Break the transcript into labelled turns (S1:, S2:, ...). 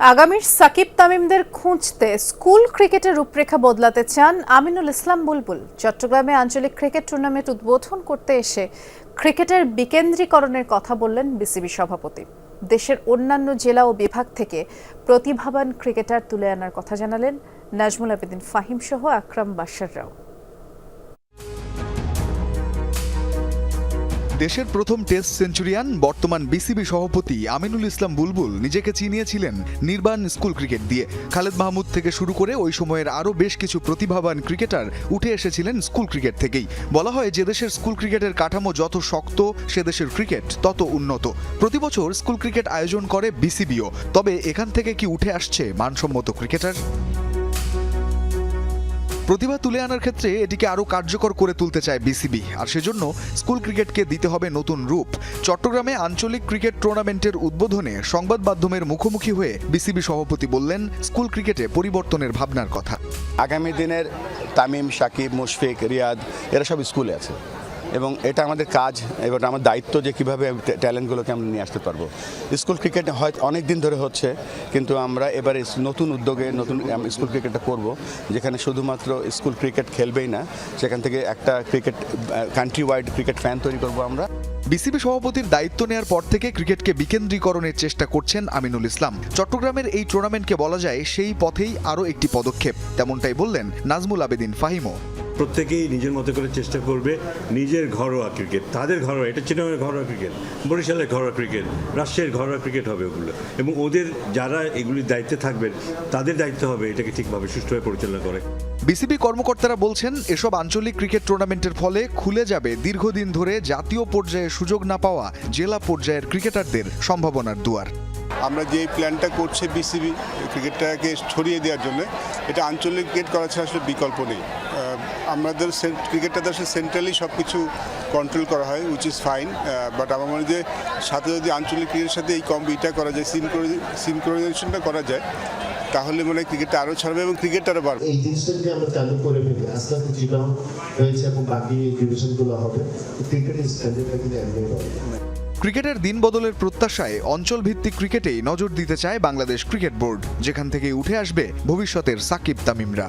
S1: আগামীর সাকিব তামিমদের খুঁজতে স্কুল ক্রিকেটের রূপরেখা বদলাতে চান আমিনুল ইসলাম বুলবুল। চট্টগ্রামে আঞ্চলিক ক্রিকেট টুর্নামেন্ট উদ্বোধন করতে এসে ক্রিকেটের বিকেন্দ্রীকরণের কথা বললেন বিসিবি সভাপতি। দেশের অন্যান্য জেলা ও বিভাগ থেকে প্রতিভাবান ক্রিকেটার তুলে আনার কথা জানালেন নাজমুল আবেদিন ফাহিম সহ আকরাম বাশাররাও
S2: দেশের প্রথম টেস্ট সেঞ্চুরিয়ান বর্তমান বিসিবি সভাপতি আমিনুল ইসলাম বুলবুল নিজেকে চিনিয়েছিলেন নির্বাণ স্কুল ক্রিকেট দিয়ে। খালেদ মাহমুদ থেকে শুরু করে ওই সময়ের আরও বেশ কিছু প্রতিভাবান ক্রিকেটার উঠে এসেছিলেন স্কুল ক্রিকেট থেকেই। বলা হয় যে দেশের স্কুল ক্রিকেটের কাঠামো যত শক্ত, সে দেশের ক্রিকেট তত উন্নত। প্রতি বছর স্কুল ক্রিকেট আয়োজন করে বিসিবিও। তবে এখান থেকে কি উঠে আসছে মানসম্মত ক্রিকেটার? প্রতিভা তুলে আনার ক্ষেত্রে এটিকে আরও কার্যকর করে তুলতে চায় বিসিবি। আর সেজন্য স্কুল ক্রিকেটকে দিতে হবে নতুন রূপ। চট্টগ্রামে আঞ্চলিক ক্রিকেট টুর্নামেন্টের উদ্বোধনে সংবাদ মাধ্যমের মুখোমুখি হয়ে বিসিবি সভাপতি বললেন, স্কুল ক্রিকেটে পরিবর্তনের ভাবনার কথা।
S3: আগামী দিনের তামিম, সাকিব, মুশফিক, রিয়াদ, এরা সব স্কুলে আছে। এবং এটা আমাদের কাজ এবার আমার দায়িত্ব যে কীভাবে ট্যালেন্টগুলোকে আমরা নিয়ে আসতে পারব। স্কুল ক্রিকেট হয়তো অনেক দিন ধরে হচ্ছে, কিন্তু আমরা এবারে নতুন উদ্যোগে নতুন স্কুল ক্রিকেটটা করব, যেখানে শুধুমাত্র স্কুল ক্রিকেট খেলবেই না, সেখান থেকে একটা cricket country wide cricket fan তৈরি করব আমরা।
S2: বিসিবি সভাপতির দায়িত্ব নেওয়ার পর থেকে ক্রিকেটকে বিকেন্দ্রীকরণের চেষ্টা করছেন আমিনুল ইসলাম। চট্টগ্রামের এই টুর্নামেন্টকে বলা যায়, সেই পথেই আরও একটি পদক্ষেপ, তেমনটাই বললেন নাজমুল আবেদিন ফাহিমও।
S4: প্রত্যেকেই নিজের মতো করে চেষ্টা করবে নিজের ঘরোয়া ক্রিকেট। তাদের ঘরোয়া এটা চিটাগংয়ের ঘরোয়া ক্রিকেট বরিশালের ঘরোয়া ক্রিকেট রাজশাহীর ঘরোয়া ক্রিকেট হবে ওগুলো। এবং ওদের যারা এগুলির দায়িত্বে থাকবেন তাদের দায়িত্ব হবে এটাকে ঠিকভাবে সুষ্ঠুভাবে পরিচালনা করে।
S2: বিসিবি কর্মকর্তারা বলছেন এসব আঞ্চলিক ক্রিকেট টুর্নামেন্টের ফলে খুলে যাবে দীর্ঘদিন ধরে জাতীয় পর্যায়ে সুযোগ না পাওয়া জেলা পর্যায়ের ক্রিকেটারদের সম্ভাবনার দুয়ার।
S5: আমরা যে প্ল্যানটা করছে বিসিবি ক্রিকেটটাকে ছড়িয়ে দেওয়ার জন্য এটা আঞ্চলিক ক্রিকেট করা ছাড়া আসলে বিকল্প নেই। আমাদের ক্রিকেটটা তো আসলে সেন্ট্রালি সব কিছু কন্ট্রোল করা হয় উইচ ইজ ফাইন বাট আমার মনে যে সাথে যদি আঞ্চলিক ক্রিকেটের সাথে এই কম্পিটা করা যায় সিনক্রোনাইজেশনটা করা যায় তাহলে মনে হয় ক্রিকেটটা আরও ছাড়বে এবং ক্রিকেটটা আরও বাড়বে।
S6: এই জিনিসটা যদি আমরা চালু করে ফেলি। আস্তে আস্তে চিটাং হয়েছে এবং বাকি ডিভিশনগুলো হবে। ক্রিকেটের স্ট্যান্ডার্ডটা কিন্তু
S2: ক্রিকেটের দিন বদলের প্রত্যাশায় অঞ্চল ভিত্তিক ক্রিকেটেই নজর দিতে চায় বাংলাদেশ ক্রিকেট বোর্ড যেখান থেকে উঠে আসবে ভবিষ্যতের সাকিব তামিমরা।